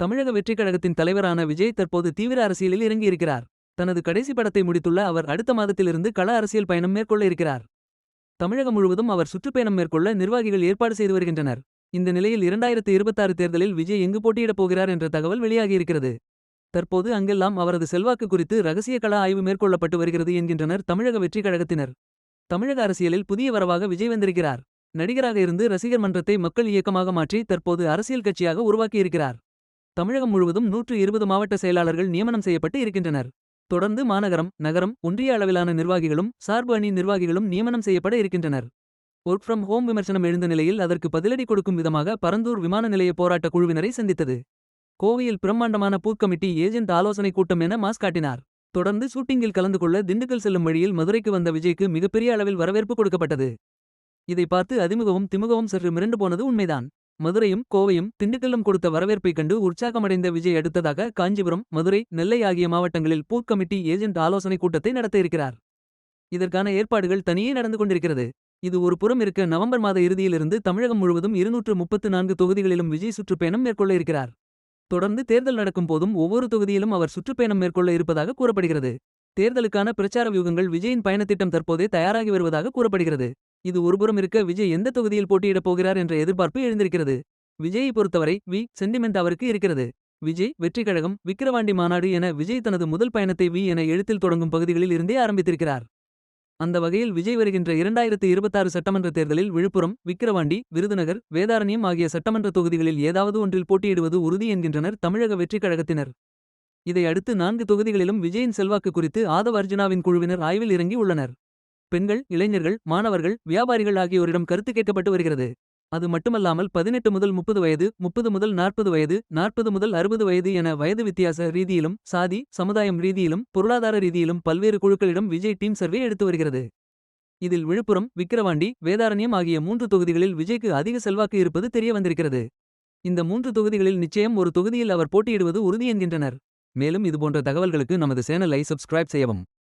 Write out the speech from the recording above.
தமிழக வெற்றிக் கழகத்தின் தலைவரான விஜய் தற்போது தீவிர அரசியலில் இறங்கியிருக்கிறார். தனது கடைசி படத்தை முடித்துள்ள அவர் அடுத்த மாதத்திலிருந்து கள அரசியல் பயணம் மேற்கொள்ள இருக்கிறார். தமிழகம் முழுவதும் அவர் சுற்றுப்பயணம் மேற்கொள்ள நிர்வாகிகள் ஏற்பாடு செய்து வருகின்றனர். இந்த நிலையில் இரண்டாயிரத்து இருபத்தாறு தேர்தலில் விஜய் எங்கு போட்டியிடப் போகிறார் என்ற தகவல் வெளியாகியிருக்கிறது. தற்போது அங்கெல்லாம் அவரது செல்வாக்கு குறித்து ரகசிய கள ஆய்வு மேற்கொள்ளப்பட்டு வருகிறது என்கின்றனர் தமிழக வெற்றிக் கழகத்தினர். தமிழக அரசியலில் புதிய வரவாக விஜய் வந்திருக்கிறார். நடிகராக இருந்து ரசிகர் மன்றத்தை மக்கள் இயக்கமாக மாற்றி தற்போது அரசியல் கட்சியாக உருவாக்கியிருக்கிறார். தமிழகம் முழுவதும் நூற்று இருபது மாவட்ட செயலாளர்கள் நியமனம் செய்யப்பட்டு இருக்கின்றனர். தொடர்ந்து மாநகரம் நகரம் ஒன்றிய அளவிலான நிர்வாகிகளும் சார்பு அணி நிர்வாகிகளும் நியமனம் செய்யப்பட இருக்கின்றனர். ஒர்க் ஃப்ரம் ஹோம் விமர்சனம் எழுந்த நிலையில் அதற்கு பதிலடி கொடுக்கும் விதமாக பரந்தூர் விமான நிலைய போராட்ட குழுவினரை சந்தித்தது. கோவையில் பிரம்மாண்டமான பூக்கமிட்டி ஏஜென்ட் ஆலோசனை கூட்டம் என மாஸ் காட்டினார். தொடர்ந்து ஷூட்டிங்கில் கலந்து கொள்ள திண்டுக்கல் செல்லும் வழியில் மதுரைக்கு வந்த விஜய்க்கு மிகப்பெரிய அளவில் வரவேற்பு கொடுக்கப்பட்டது. இதை பார்த்து அதிமுகவும் திமுகவும் சற்று மிரண்டு போனது உண்மைதான். மதுரையும் கோவையும் திண்டுக்கல்லும் கொடுத்த வரவேற்பைக் கண்டு உற்சாகமடைந்த விஜய் அடுத்ததாக காஞ்சிபுரம் மதுரை நெல்லை ஆகிய மாவட்டங்களில் பூத் கமிட்டி ஏஜென்ட் ஆலோசனை கூட்டத்தை நடத்த இருக்கிறார். இதற்கான ஏற்பாடுகள் தனியே நடந்து கொண்டிருக்கிறது. இது ஒரு புறம் இருக்க நவம்பர் மாத இறுதியிலிருந்து தமிழகம் முழுவதும் இருநூற்று முப்பத்து நான்கு தொகுதிகளிலும் விஜய் சுற்றுப்பயணம் மேற்கொள்ள இருக்கிறார். தொடர்ந்து தேர்தல் நடக்கும் போதும் ஒவ்வொரு தொகுதியிலும் அவர் சுற்றுப்பயணம் மேற்கொள்ள இருப்பதாக கூறப்படுகிறது. தேர்தலுக்கான பிரச்சார வியூகங்கள் விஜயின் பயணத்திட்டம் தற்போதே தயாராகி வருவதாக கூறப்படுகிறது. இது ஒருபுறம் இருக்க விஜய் எந்த தொகுதியில் போட்டியிடப் போகிறார் என்ற எதிர்பார்ப்பு எழுந்திருக்கிறது. விஜயை பொறுத்தவரை வி சென்டிமெண்ட் அவருக்கு இருக்கிறது. விஜய் வெற்றி கழகம் விக்கிரவாண்டி மாநாடு என விஜய் தனது முதல் பயணத்தை வி என எழுத்தில் தொடங்கும் பகுதிகளில் இருந்தே ஆரம்பித்திருக்கிறார். அந்த வகையில் விஜய் வருகின்ற இரண்டாயிரத்து இருபத்தாறு சட்டமன்ற தேர்தலில் விழுப்புரம் விக்கிரவாண்டி விருதுநகர் வேதாரண்யம் ஆகிய சட்டமன்ற தொகுதிகளில் ஏதாவது ஒன்றில் போட்டியிடுவது உறுதி என்கின்றனர் தமிழக வெற்றிக் கழகத்தினர் இதை அடுத்து நான்கு தொகுதிகளிலும் விஜயின் செல்வாக்கு குறித்து ஆதவ் அர்ஜுனாவின் குழுவினர் ஆய்வில் இறங்கி உள்ளனர். பெண்கள் இளைஞர்கள் மாணவர்கள் வியாபாரிகள் ஆகியோரிடம் கருத்து கேட்கப்பட்டு வருகிறது. அது மட்டுமல்லாமல் பதினெட்டு முதல் முப்பது வயது முப்பது முதல் நாற்பது வயது நாற்பது முதல் அறுபது வயது என வயது வித்தியாச ரீதியிலும் சாதி சமுதாயம் ரீதியிலும் பொருளாதார ரீதியிலும் பல்வேறு குழுக்களிடம் விஜய் டீம் சர்வே எடுத்து வருகிறது. இதில் விழுப்புரம் விக்கிரவாண்டி வேதாரண்யம் ஆகிய மூன்று தொகுதிகளில் விஜய்க்கு அதிக செல்வாக்கு இருப்பது தெரிய வந்திருக்கிறது. இந்த மூன்று தொகுதிகளில் நிச்சயம் ஒரு தொகுதியில் அவர் போட்டியிடுவது உறுதி என்கின்றனர். மேலும் இதுபோன்ற தகவல்களுக்கு நமது சேனலை சப்ஸ்கிரைப் செய்யவும்.